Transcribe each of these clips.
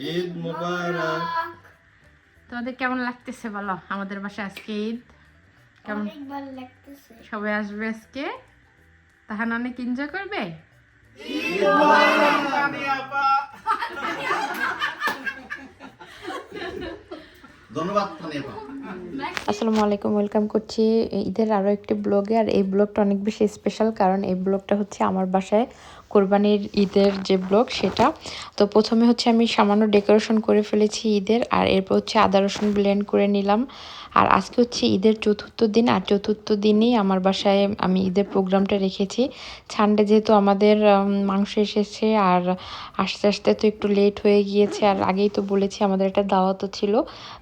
ঈদ মুবারক। তোমাদের কেমন লাগতেছে বলো? আমাদের বাসায় আজকে ঈদ। কেমন? ভালো লাগতেছে। সবাই আসবে আজকে? তাহান অনেক এনজয় করবে? ধন্যবাদ আসসালামু আলাইকুম, ওয়েলকাম করছি ঈদের আরও একটি ব্লগে। আর এই ব্লগটা অনেক বেশি স্পেশাল কারণ এই ব্লগটা হচ্ছে আমার বাসায় কোরবানির ঈদের যে ব্লগ সেটা। তো প্রথমে হচ্ছে আমি সামান্য ডেকোরেশন করে ফেলেছি ঈদের, আর এরপর হচ্ছে আদা রসুন ব্লেন্ড করে নিলাম। আর আজকে হচ্ছে ঈদের চতুর্থ দিন, আর চতুর্থ দিনই আমার বাসায় আমি ঈদের প্রোগ্রামটা রেখেছি। সানডে যেহেতু আমাদের মাংস এসেছে আর আস্তে আস্তে তো একটু লেট হয়ে গিয়েছে। আর আগেই তো বলেছি আমাদের একটা দাওয়াতও ছিল।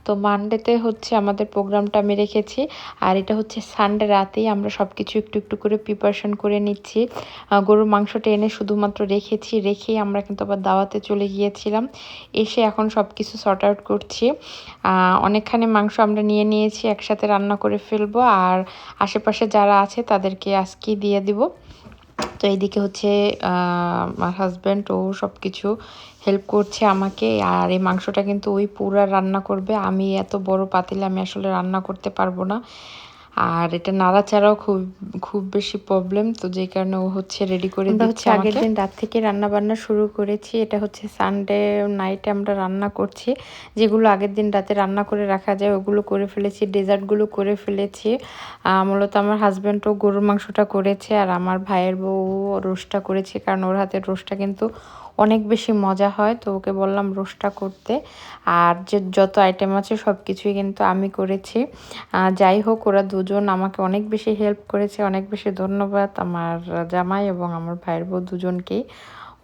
তো মানডেতে হচ্ছে আমাদের প্রোগ্রামটা আমি রেখেছি। আর এটা হচ্ছে সানডে রাতেই আমরা সব কিছু একটু একটু করে প্রিপারেশন করে নিচ্ছি। গরুর মাংসটা এনে শুধুমাত্র রেখেছি, রেখেই আমরা কিন্তু আবার দাওয়াতে চলে গিয়েছিলাম। এসে এখন সব কিছু সর্ট আউট করছি অনেকখানি মাংস আমরা নিয়ে নিয়ে নিয়েছি একসাথে রান্না করে ফেলব। আর আশেপাশে যারা আছে, তাদেরকে আজকেই দিয়ে দিব। তো এইদিকে হচ্ছে আমার হাজব্যান্ড ও সব কিছু হেল্প করছে আমাকে। আর এই মাংসটা কিন্তু ওই পুরা রান্না করবে। আমি এত বড় পাতিলে আমি আসলে রান্না করতে পারব না। আর এটা নাড়াচাড়াও খুব খুব বেশি প্রবলেম তো যে কারণে ও হচ্ছে রেডি করে দিচ্ছে আগের দিন রাত থেকে রান্না বান্না শুরু করেছি এটা হচ্ছে সানডে নাইটে আমরা রান্না করছি। যেগুলো আগের দিন রাতে রান্না করে রাখা যায় ওগুলো করে ফেলেছি ডেজার্টগুলো করে ফেলেছি। মূলত আমার হাজব্যান্ডও গরুর মাংসটা করেছে আর আমার ভাইয়ের বউ রোস্টটা করেছে কারণ ওর হাতের রোস্টটা কিন্তু অনেক বেশি মজা হয়, তো ওকে বললাম রোস্টটা করতে। আর যে যত আইটেম আছে সব কিছুই কিন্তু আমি করেছি। যাই হোক, ওরা দুজন আমাকে অনেক বেশি হেল্প করেছে, অনেক বেশি ধন্যবাদ আমার জামাই এবং আমার ভাইয়ের বউ দুজনকেই।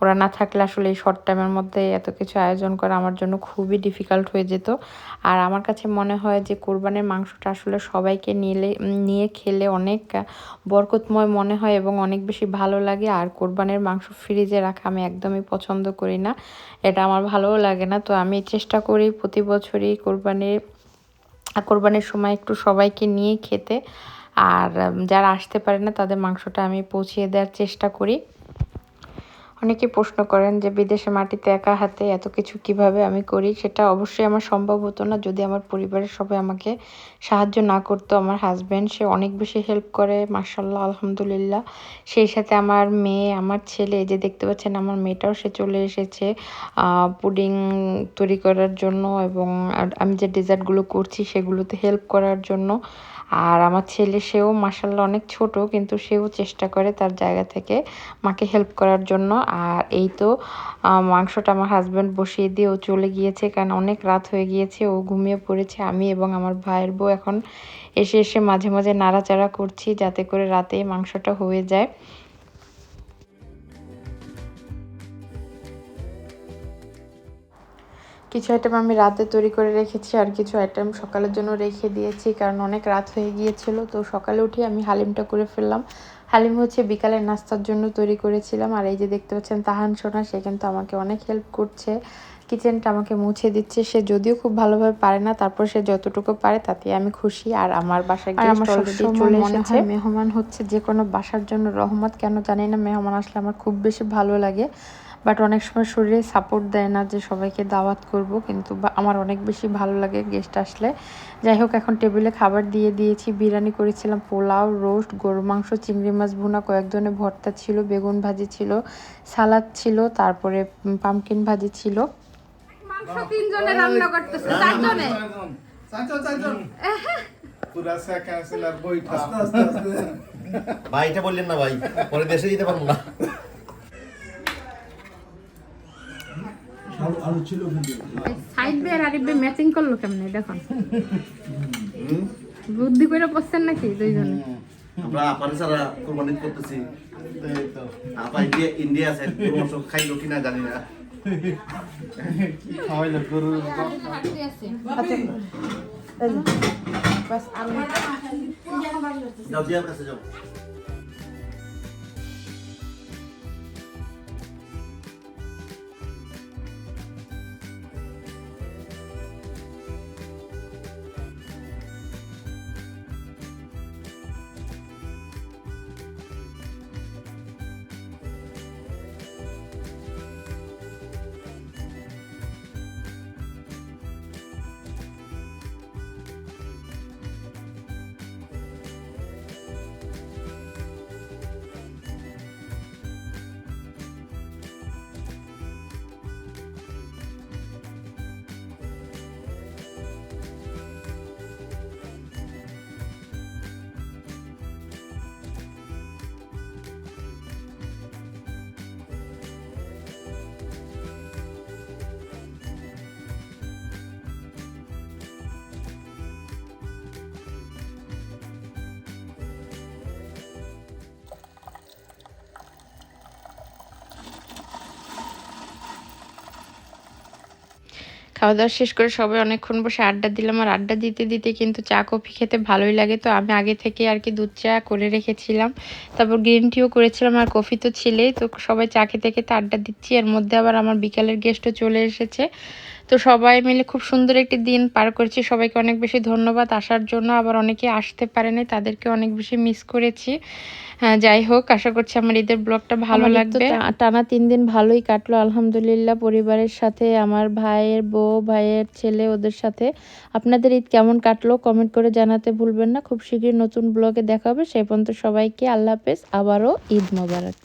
ওরা না থাকলে আসলে এই শর্ট টাইমের মধ্যে এত কিছু আয়োজন করা আমার জন্য খুবই ডিফিকাল্ট হয়ে যেত। আর আমার কাছে মনে হয় যে কোরবানির মাংসটা আসলে সবাইকে নিলে, নিয়ে খেলে অনেক বরকতময় মনে হয় এবং অনেক বেশি ভালো লাগে। আর কোরবানির মাংস ফ্রিজে রাখা আমি একদমই পছন্দ করি না। এটা আমার ভালোও লাগে না। তো আমি চেষ্টা করি প্রতি বছরই কোরবানির কোরবানির সময় একটু সবাইকে নিয়ে খেতে। আর যারা আসতে পারে না তাদের মাংসটা আমি পৌঁছিয়ে দেওয়ার চেষ্টা করি। অনেকে প্রশ্ন করেন যে বিদেশে মাটিতে একা হাতে এত কিছু কীভাবে আমি করি? সেটা অবশ্যই আমার সম্ভব হতো না। যদি আমার পরিবারের সবাই আমাকে সাহায্য না করতো, আমার হাজব্যান্ড সে অনেক বেশি হেল্প করে মার্শাল্লাহ আলহামদুলিল্লাহ। সেই সাথে আমার মেয়ে, আমার ছেলে যে দেখতে পাচ্ছেন আমার মেয়েটাও, সে চলে এসেছে পুডিং তৈরি করার জন্য এবং আমি যে ডেজার্টগুলো করছি, সেগুলোতে হেল্প করার জন্য। আর আমার ছেলে, সেও মাসাল্লাহ অনেক ছোট, কিন্তু সেও চেষ্টা করে তার জায়গা থেকে মাকে হেল্প করার জন্য। আর এই তো মাংসটা আমার হাজব্যান্ড বসিয়ে দিয়ে ও চলে গিয়েছে। কারণ অনেক রাত হয়ে গিয়েছে, ও ঘুমিয়ে পড়েছে, আমি এবং আমার ভাইয়ের বউ এখন এসে এসে মাঝে মাঝে নাড়াচাড়া করছি যাতে করে রাতে মাংসটা হয়ে যায়। কিছু আইটেম আমি রাতে তৈরি করে রেখেছি আর কিছু আইটেম সকালের জন্য রেখে দিয়েছি, কারণ অনেক রাত হয়ে গিয়েছিল। তো সকালে উঠে আমি হালিমটা করে ফেললাম। হালিম হচ্ছে বিকালের নাস্তার জন্য তৈরি করেছিলাম। আর এই যে দেখতে পাচ্ছেন তাহান সোনা সে কিন্তু আমাকে অনেক হেল্প করছে। কিচেনটা আমাকে মুছে দিচ্ছে। সে যদিও খুব ভালোভাবে পারে না তারপর সে যতটুকু পারে তাতে আমি খুশি। আর আমার বাসায় গেস্ট অলরেডি চলে এসেছে। মেহমান হচ্ছে যে কোনো বাসার জন্য রহমত কেন জানি না মেহমান আসলে আমার খুব বেশি ভালো লাগে। বাট অনেক সময় শরীরে সাপোর্ট দেয় না যে সবাইকে দাওয়াত করব কিন্তু বা- আমার অনেক বেশি ভালো লাগে গেস্ট আসলে। যাই হোক এখন টেবিলে খাবার দিয়ে দিয়েছি বিরিয়ানি করেছিলাম পোলাও রোস্ট গরু মাংস চিংড়ি মাছ ভুনা কয়েক ধরনের ভর্তা ছিল বেগুন ভাজি ছিল সালাদ ছিল তারপরে পামকিন ভাজি ছিল। মাংস তিনজনে রান্না করতেছে চারজনে? চারজন চারজন। পুরা সেকা সিলার বইটা। ভাইটা বললেন না ভাই পরে দেশে যেতে পারব না। আলু ছিল সাইড বে আর আরিফ বে ম্যাচিং করল কেমনে? দেখুন বুদ্ধি করে বসছেন নাকি দুইজনে? আমরা আপারে সারা কোরবানি করতেছি। আপা ইন্ডিয়া ইন্ডিয়া আছে মাংস খাইলো কিনা জানি না। খাওয়াইলো গরু যাও দিয়ার কাছে যাও। খাওয়া দাওয়া শেষ করে সবাই অনেকক্ষণ বসে আড্ডা দিলাম। আর আড্ডা দিতে দিতে কিন্তু চা, কফি খেতে ভালোই লাগে। তো আমি আগে থেকে আর কি দুধ চা করে রেখেছিলাম। তারপর গ্রিন টিও করেছিলাম আর কফি তো ছিলেই। তো সবাই চা খেতে খেতে আড্ডা দিচ্ছি। এর মধ্যে আবার আমার বিকালের গেস্টও চলে এসেছে। তো সবাই মিলে খুব সুন্দর একটি দিন পার করেছি। সবাইকে অনেক বেশি ধন্যবাদ। আসার জন্য আবার অনেকে আসতে পারেনি তাদেরকে অনেক বেশি মিস করেছি। হ্যাঁ যাই হোক আশা করছি আমার ঈদের ব্লগটা ভালো লাগবে। টানা তিন দিন ভালোই কাটলো আলহামদুলিল্লাহ। পরিবারের সাথে আমার ভাইয়ের বউ ভাইয়ের ছেলে ওদের সাথে। আপনাদের ঈদ কেমন কাটলো কমেন্ট করে জানাতে ভুলবেন না। খুব শীঘ্রই নতুন ব্লগে দেখা হবে। সেই পর্যন্ত সবাইকে আল্লাহ হাফেজ। আবারও ঈদ মোবারক।